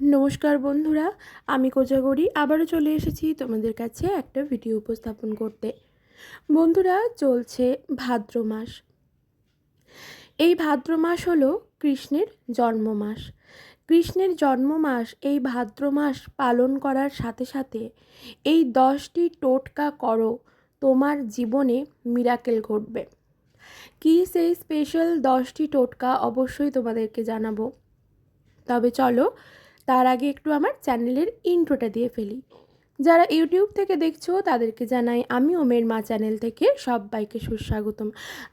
নমস্কার বন্ধুরা, আমি কোজাগরি, আবারও চলে এসেছি তোমাদের কাছে একটা ভিডিও উপস্থাপন করতে। বন্ধুরা, চলছে ভাদ্র মাস। এই ভাদ্র মাস হলো কৃষ্ণের জন্ম মাস। কৃষ্ণের জন্ম মাস এই ভাদ্র মাস পালন করার সাথে সাথে এই দশটি টোটকা করো তোমার জীবনে মিরাকেল ঘটবে। কী সেই স্পেশাল দশটি টোটকা অবশ্যই তোমাদেরকে জানাব। তবে চলো তার আগে একটু আমার চ্যানেলের ইন্ট্রোটা দিয়ে ফেলি। যারা ইউটিউব থেকে দেখছ, তাদেরকে জানাই আমি ওমের মা চ্যানেল থেকে সবাইকে সুস্বাগতম।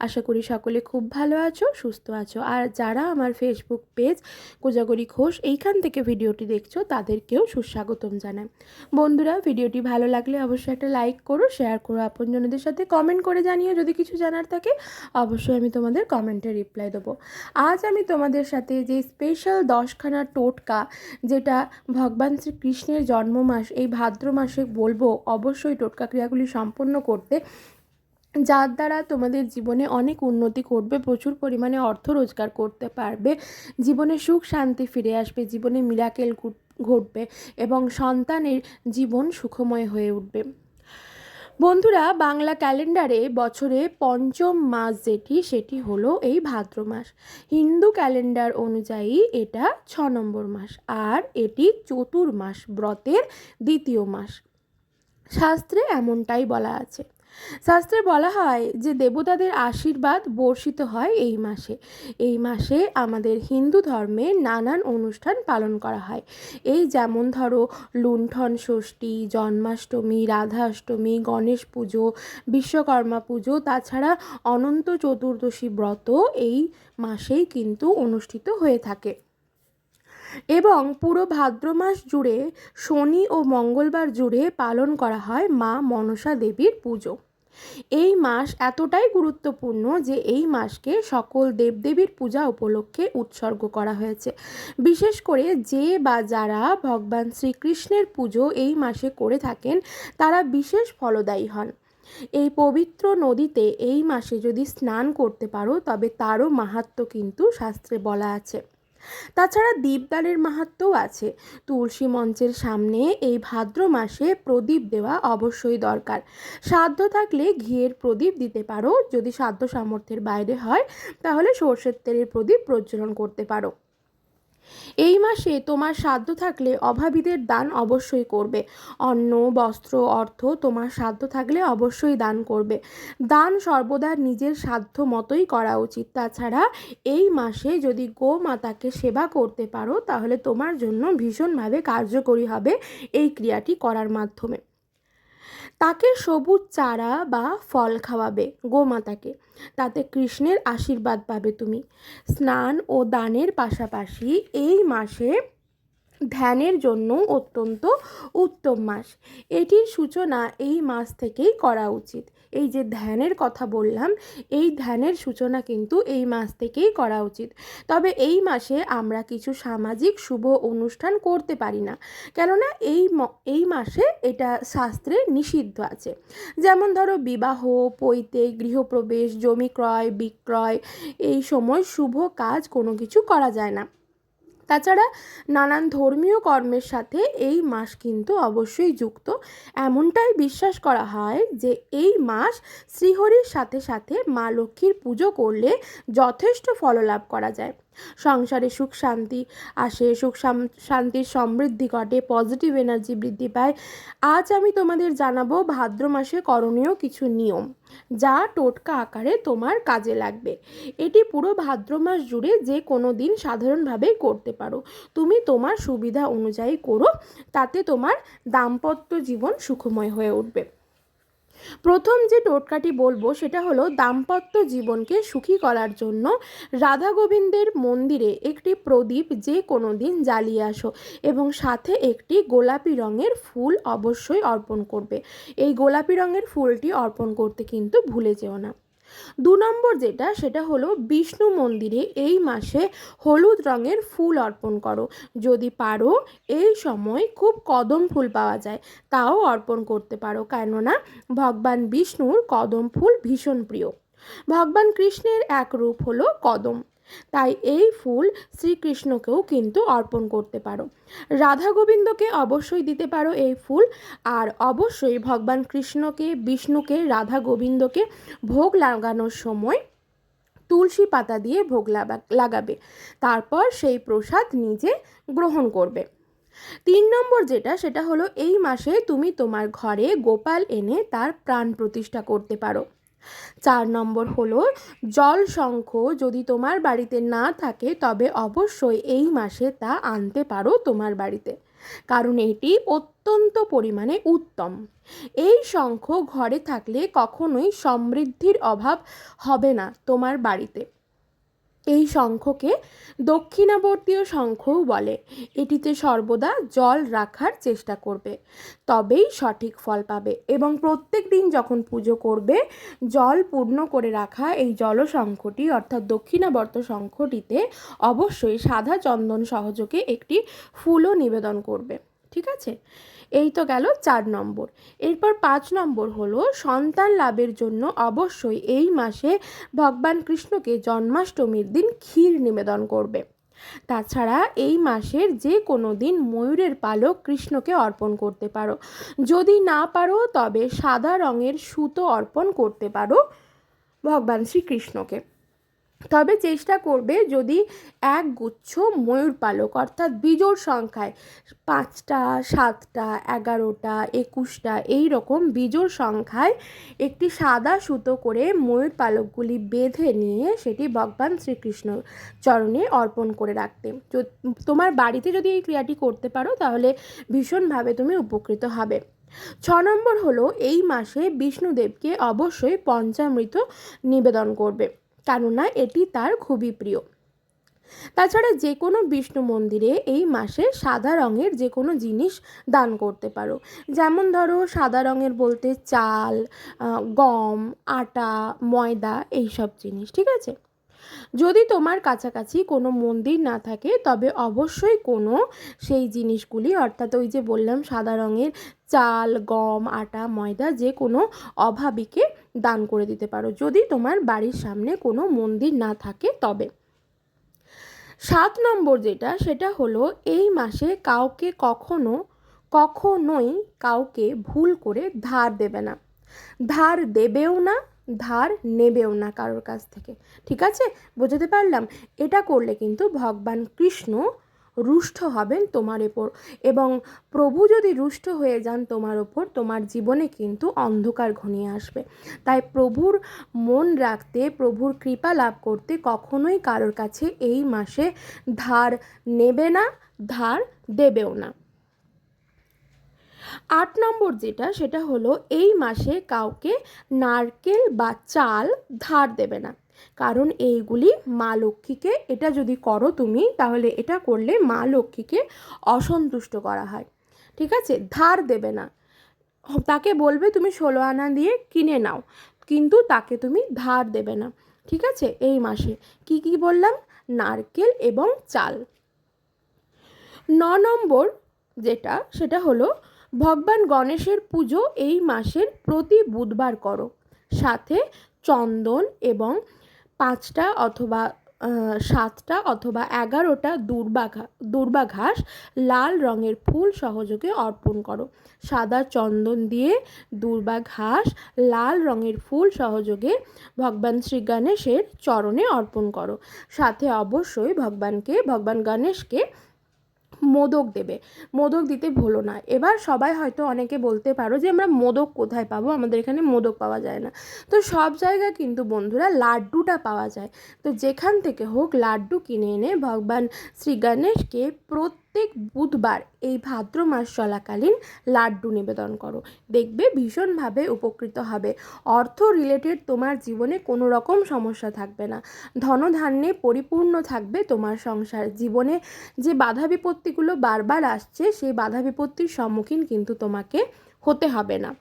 আশা করি সকলে খুব ভালো আছো, সুস্থ আছো। আর যারা আমার ফেসবুক পেজ কোজাগরি ঘোষ, এইখান থেকে ভিডিওটি দেখছ, তাদেরকেও সুস্বাগতম জানাই। বন্ধুরা, ভিডিওটি ভালো লাগলে অবশ্যই একটা লাইক করো শেয়ার করো, আপনজনদের সাথে কমেন্ট করে জানিও, যদি কিছু জানার থাকে, অবশ্যই আমি তোমাদের কমেন্টে রিপ্লাই দেবো। আজ আমি তোমাদের সাথে যে স্পেশাল দশখানা টোটকা, যেটা ভগবান শ্রীকৃষ্ণের জন্ম মাস এই ভাদ্র মাসে বলব, অবশ্যই টোটকা ক্রিয়াগুলি সম্পন্ন করতে। যার দ্বারা তোমাদের জীবনে অনেক উন্নতি করবে প্রচুর পরিমাণে অর্থ রোজগার করতে পারবে, জীবনে সুখ শান্তি ফিরে আসবে, জীবনে মিরাকেল ঘটবে এবং সন্তানের জীবন সুখময় হয়ে উঠবে। বন্ধুরা, বাংলা ক্যালেন্ডারে বছরে পঞ্চম মাস যেটি, সেটি হলো এই ভাদ্র মাস। হিন্দু ক্যালেন্ডার অনুযায়ী এটা ছ নম্বর মাস, আর এটি চতুর্মাস, ব্রতের দ্বিতীয় মাস। শাস্ত্রে এমনটাই বলা আছে। শাস্ত্রে বলা হয় যে দেবতাদের আশীর্বাদ বর্ষিত হয় এই মাসে। এই মাসে আমাদের হিন্দু ধর্মে নানান অনুষ্ঠান পালন করা হয়। এই যেমন ধরো লুণ্ঠন ষষ্ঠী, জন্মাষ্টমী, রাধাষ্টমী, গণেশ পুজো, বিশ্বকর্মা পুজো, তাছাড়া অনন্ত চতুর্দশী ব্রত এই মাসেই কিন্তু অনুষ্ঠিত হয়ে থাকে। এবং পুরো ভাদ্র মাস জুড়ে শনি ও মঙ্গলবার জুড়ে পালন করা হয় মা মনসা দেবীর পুজো। এই মাস এতটাই গুরুত্বপূর্ণ যে এই মাসকে সকল দেবদেবীর পূজা উপলক্ষে উৎসর্গ করা হয়েছে। বিশেষ করে যে বা যারা ভগবান শ্রীকৃষ্ণের পুজো এই মাসে করে থাকেন, তারা বিশেষ ফলদায়ী হন। এই পবিত্র নদীতে এই মাসে যদি স্নান করতে পারো, তবে তারও মাহাত্ম কিন্তু শাস্ত্রে বলা আছে। তাছাড়া দীপদানের মাহাত্ম্যও আছে। তুলসী মঞ্চের সামনে এই ভাদ্র মাসে প্রদীপ দেওয়া অবশ্যই দরকার। সাধ্য থাকলে ঘিয়ের প্রদীপ দিতে পারো। যদি সাধ্য সামর্থ্যের বাইরে হয়, তাহলে সর্ষের তেলের প্রদীপ প্রজ্বলন করতে পারো। এই মাসে তোমার সাধ্য থাকলে অভাবীদের দান অবশ্যই করবে। অন্ন, বস্ত্র, অর্থ তোমার সাধ্য থাকলে অবশ্যই দান করবে। দান সর্বদা নিজের সাধ্য মতোই করা উচিত। তাছাড়া এই মাসে যদি গোমাতাকে সেবা করতে পারো, তাহলে তোমার জন্য ভীষণভাবে কার্যকরী হবে এই ক্রিয়াটি করার মাধ্যমে। তাকে সবুজ চারা বা ফল খাওয়াবে গোমাতাকে। তাতে কৃষ্ণের আশীর্বাদ পাবে তুমি। স্নান ও দানের পাশাপাশি এই মাসে ধ্যানের জন্য অত্যন্ত উত্তম মাস। এটির সূচনা এই মাস থেকেই করা উচিত। এই যে ধ্যানের কথা বললাম, এই ধ্যানের সূচনা কিন্তু এই মাস থেকেই করা উচিত। তবে এই মাসে আমরা কিছু সামাজিক শুভ অনুষ্ঠান করতে পারি না। কেননা এই এই মাসে এটা শাস্ত্রে নিষিদ্ধ আছে। যেমন ধরো বিবাহ, পৈতে, গৃহপ্রবেশ, জমি ক্রয়, বিক্রয়, এই সময় শুভ কাজ কোনো কিছু করা যায় না। তাছাড়া নানান ধর্মীয় কর্মের সাথে এই মাস কিন্তু অবশ্যই যুক্ত। এমনটাই বিশ্বাস করা হয় যে এই মাস শ্রীহরির সাথে সাথে মা লক্ষ্মীর পুজো করলে যথেষ্ট ফললাভ করা যায়। সংসারে সুখ শান্তি আসে, সুখ শান্তির সমৃদ্ধি ঘটে পজিটিভ এনার্জি বৃদ্ধি পায়। আজ আমি তোমাদের জানাব ভাদ্র মাসে করণীয় কিছু নিয়ম। যা টোটকা আকারে তোমার কাজে লাগবে। এটি পুরো ভাদ্র মাস জুড়ে যে কোনো দিন সাধারণভাবেই করতে পারো। তুমি তোমার সুবিধা অনুযায়ী করো, তাতে তোমার দাম্পত্য জীবন সুখময় হয়ে উঠবে। প্রথম যে টোটকাটি বলব সেটা হলো দাম্পত্য জীবনকে সুখী করার জন্য রাধা গোবিন্দের মন্দিরে একটি প্রদীপ যে কোনো দিন জ্বালিয়ে আসো এবং সাথে একটি গোলাপি রঙের ফুল অবশ্যই অর্পণ করবে। এই গোলাপি রঙের ফুলটি অর্পণ করতে কিন্তু ভুলে যেও না। দু নম্বর যেটা, সেটা হলো বিষ্ণু মন্দিরে এই মাসে হলুদ রঙের ফুল অর্পণ করো। যদি পারো, এই সময় খুব কদম ফুল পাওয়া যায়, তাও অর্পণ করতে পারো। কেননা, ভগবান বিষ্ণুর কদম ফুল ভীষণ প্রিয়। ভগবান কৃষ্ণের এক রূপ হলো কদম। তাই এই ফুল শ্রীকৃষ্ণকেও কিন্তু অর্পণ করতে পারো। রাধা গোবিন্দকে অবশ্যই দিতে পারো এই ফুল। আর অবশ্যই ভগবান কৃষ্ণকে, বিষ্ণুকে, রাধা গোবিন্দকে ভোগ লাগানোর সময় তুলসী পাতা দিয়ে ভোগ লাগাবে। তারপর সেই প্রসাদ নিজে গ্রহণ করবে। তিন নম্বর যেটা, সেটা হলো এই মাসে তুমি তোমার ঘরে গোপাল এনে তার প্রাণ প্রতিষ্ঠা করতে পারো। চার নম্বর হলো, জল শঙ্খ যদি তোমার বাড়িতে না থাকে, তবে অবশ্যই এই মাসে তা আনতে পারো তোমার বাড়িতে। কারণ এটি অত্যন্ত পরিমাণে উত্তম। এই শঙ্খ ঘরে থাকলে কখনোই সমৃদ্ধির অভাব হবে না তোমার বাড়িতে। এই শঙ্খকে দক্ষিণাবর্তীয় শঙ্খও বলে। এটিতে সর্বদা জল রাখার চেষ্টা করবে, তবেই সঠিক ফল পাবে এবং প্রত্যেক দিন যখন পুজো করবে, জল পূর্ণ করে রাখা এই জল জলশঙ্খটি অর্থাৎ দক্ষিণাবর্ত শঙ্খটিতে অবশ্যই সাদা চন্দন সহযোগে একটি ফুলও নিবেদন করবে। ঠিক আছে? এই তো গেল চার নম্বর। এরপর পাঁচ নম্বর হলো, সন্তান লাভের জন্য অবশ্যই এই মাসে ভগবান কৃষ্ণকে জন্মাষ্টমীর দিন ক্ষীর নিবেদন করবে। তাছাড়া এই মাসের যে কোনো দিন ময়ূরের পালক কৃষ্ণকে অর্পণ করতে পারো। যদি না পারো, তবে সাদা রঙের সুতো অর্পণ করতে পারো ভগবান শ্রীকৃষ্ণকে। তবে চেষ্টা করবে যদি এক গুচ্ছ ময়ূর পালক, অর্থাৎ বিজোড় সংখ্যায় পাঁচটা, সাতটা, এগারোটা, একুশটা, এই রকম বিজোড় সংখ্যায় একটি সাদা সুতো করে ময়ূর পালকগুলি বেঁধে নিয়ে সেটি ভগবান শ্রীকৃষ্ণ চরণে অর্পণ করে রাখতে। তোমার বাড়িতে যদি এই ক্রিয়াটি করতে পারো, তাহলে ভীষণভাবে তুমি উপকৃত হবে। ছ নম্বর হলো, এই মাসে বিষ্ণুদেবকে অবশ্যই পঞ্চামৃত নিবেদন করবে। কেননা এটি তার খুবই প্রিয়। তাছাড়া যে কোনো বিষ্ণু মন্দিরে এই মাসে সাদা রঙের যে কোনো জিনিস দান করতে পারো। যেমন ধরো, সাদা রঙের বলতে চাল গম, আটা, ময়দা, এইসব জিনিস, ঠিক আছে? যদি তোমার কাছাকাছি কোনো মন্দির না থাকে, তবে অবশ্যই কোনো সেই জিনিসগুলি, অর্থাৎ ওই যে বললাম সাদা রঙের চাল, গম, আটা, ময়দা, যে কোনো অভাবীকে দান করে দিতে পারো। যদি তোমার বাড়ির সামনে কোনো মন্দির না থাকে, তবে। সাত নম্বর যেটা, সেটা হলো এই মাসে কাউকে কখনো, কখনোই কাউকে ভুল করে ধার দেবে না। ধার দেবেও না ধার নেবেও না কারোর কাছ থেকে। ঠিক আছে? বোঝাতে পারলাম? এটা করলে কিন্তু ভগবান কৃষ্ণ রুষ্ট হবেন তোমার ওপর এবং প্রভু যদি রুষ্ট হয়ে যান তোমার ওপর, তোমার জীবনে কিন্তু অন্ধকার ঘনিয়ে আসবে। তাই প্রভুর মন রাখতে, প্রভুর কৃপা লাভ করতে কখনোই কারোর কাছে এই মাসে ধার নেবে না, ধার দেবেও না। আট নম্বর যেটা, সেটা হলো এই মাসে কাউকে নারকেল বা চাল ধার দেবে না। কারণ এইগুলি মা লক্ষ্মীকে, এটা যদি করো তুমি, তাহলে এটা করলে মা লক্ষ্মীকে অসন্তুষ্ট করা হয়। ঠিক আছে? ধার দেবে না। তাকে বলবে তুমি ষোলো আনা দিয়ে কিনে নাও, কিন্তু তাকে তুমি ধার দেবে না। ঠিক আছে? এই মাসে। কি কি বললাম? নারকেল এবং চাল। ন নম্বর যেটা, সেটা হলো ভগবান গণেশের পুজো এই মাসের প্রতি বুধবার করো। সাথে চন্দন এবং পাঁচটা অথবা সাতটা অথবা এগারোটা দুর্বা দুর্বা ঘাস লাল রঙের ফুল সহযোগে অর্পণ করো। সাদা চন্দন দিয়ে দুর্বা ঘাস লাল রঙের ফুল সহযোগে ভগবান শ্রী গণেশের চরণে অর্পণ করো। সাথে অবশ্যই ভগবানকে, ভগবান গণেশকে মোদক দেবে। মোদক দিতে ভুলো না। এবার সবাই হয়তো অনেকে বলতে পারো যে, আমরা মোদক কোথায় পাবো? আমাদের এখানে মোদক পাওয়া যায় না। তো সব জায়গায় কিন্তু বন্ধুরা লাড্ডুটা পাওয়া যায়। তো যেখান থেকে হোক লাড্ডু কিনে এনে ভগবান শ্রী গণেশকে প্রত্যেক প্রত্যেক বুধবার এই ভাদ্র মাস চলাকালীন লাড্ডু নিবেদন করো। দেখবে ভীষণভাবে উপকৃত হবে। অর্থ রিলেটেড তোমার জীবনে কোনো রকম সমস্যা থাকবে না। ধনধান্যে পরিপূর্ণ থাকবে তোমার সংসার। জীবনে যে বাধা বিপত্তিগুলো বারবার আসছে, সেই বাধা বিপত্তির সম্মুখীন কিন্তু তোমাকে হতে হবে না।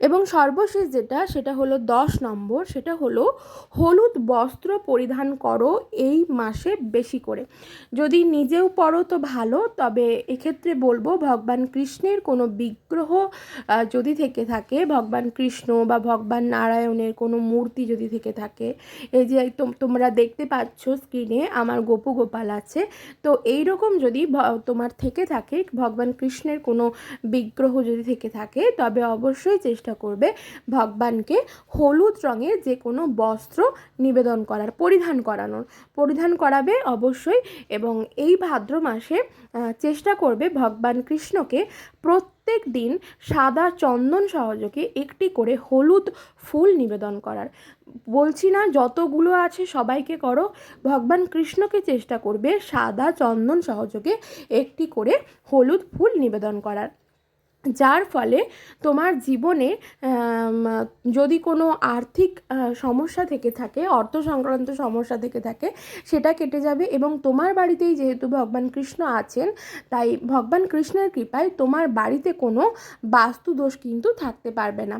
এবং সর্বশেষ যেটা, সেটা হলো দশ নম্বর, সেটা হলো হলুদ বস্ত্র পরিধান করো এই মাসে বেশি করে। যদি নিজেও পড়ো তো ভালো, তবে এক্ষেত্রে বলব ভগবান কৃষ্ণের কোনো বিগ্রহ যদি থেকে থাকে, ভগবান কৃষ্ণ বা ভগবান নারায়ণের কোনো মূর্তি যদি থেকে থাকে, এই যে তোম- তোমরা দেখতে পাচ্ছ স্ক্রিনে আমার গোপু গোপাল আছে, তো এই রকম যদি তোমার থেকে থাকে, ভগবান কৃষ্ণের কোনো বিগ্রহ যদি থেকে থাকে, তবে অবশ্যই চেষ্টা করবে ভগবানকে হলুদ রঙের যে কোনো বস্ত্র নিবেদন করার, পরিধান করানোর। পরিধান করাবে অবশ্যই এবং এই ভাদ্র মাসে চেষ্টা করবে ভগবান কৃষ্ণকে প্রত্যেক দিন সাদা চন্দন সহযোগে একটি করে হলুদ ফুল নিবেদন করার। বলছি না যতগুলো আছে সবাইকে করো, ভগবান কৃষ্ণকে চেষ্টা করবে সাদা চন্দন সহযোগে একটি করে হলুদ ফুল নিবেদন করার। যার ফলে তোমার জীবনে যদি কোনো আর্থিক সমস্যা থেকে থাকে, অর্থ সংক্রান্ত সমস্যা থেকে থাকে, সেটা কেটে যাবে এবং তোমার বাড়িতেই যেহেতু ভগবান কৃষ্ণ আছেন, তাই ভগবান কৃষ্ণের কৃপায় তোমার বাড়িতে কোনো বাস্তু দোষ কিন্তু থাকতে পারবে না।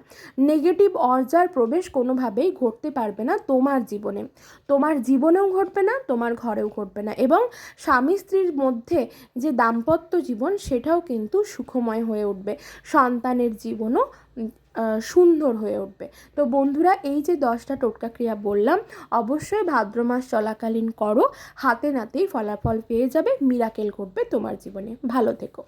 নেগেটিভ অর্জার প্রবেশ কোনোভাবেই ঘটতে পারবে না তোমার জীবনে। তোমার জীবনেও ঘটবে না, তোমার ঘরেও ঘটবে না এবং স্বামী স্ত্রীর মধ্যে যে দাম্পত্য জীবন, সেটাও কিন্তু সুখময় হয়ে উঠবে। সন্তানের জীবনও সুন্দর হয়ে উঠবে। তো বন্ধুরা, এই যে দশটা টোটকা ক্রিয়া বললাম, অবশ্যই ভাদ্র মাস চলাকালীন করো, হাতে নাতেই ফলাফল পেয়ে যাবে মিরাকেল ঘটবে তোমার জীবনে। ভালো থেকো।